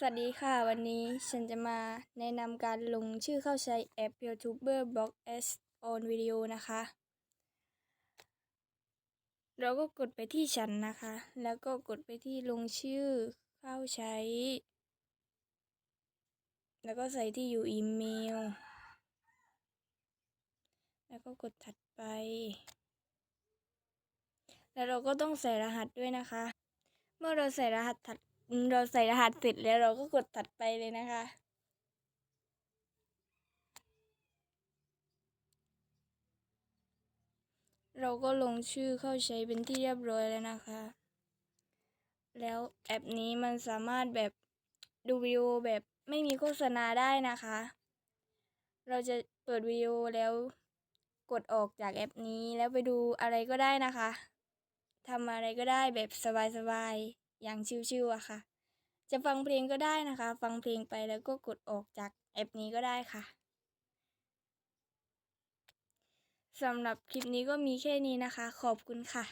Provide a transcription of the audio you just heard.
สวัสดีค่ะ วันนี้ฉันจะมาแนะนำการลงชื่อเข้าใช้แอป YouTuber Block S on Video นะคะ เราก็กดไปที่ฉันนะคะ แล้วก็กดไปที่ลงชื่อเข้าใช้ แล้วก็ใส่ที่อยู่อีเมล แล้วก็กดถัดไป แล้วเราก็ต้องใส่รหัสด้วยนะคะ เมื่อเราใส่รหัสถัด เราใส่รหัสเสร็จแล้วเราก็กดถัดไปเลยนะคะ เราก็ลงชื่อเข้าใช้เป็นที่เรียบร้อยแล้วนะคะ แล้วแอปนี้มันสามารถแบบดูวิดีโอแบบไม่มีโฆษณาได้นะคะ เราจะเปิดวิดีโอแล้วกดออกจากแอปนี้แล้วไปดูอะไรก็ได้นะคะทำอะไรก็ได้แบบสบายๆ อย่างชิวๆอะค่ะ จะฟังเพลงก็ได้นะคะ ฟังเพลงไปแล้วก็กดออกจากแอปนี้ก็ได้ค่ะสำหรับคลิปนี้ก็มีแค่นี้นะคะ ขอบคุณค่ะ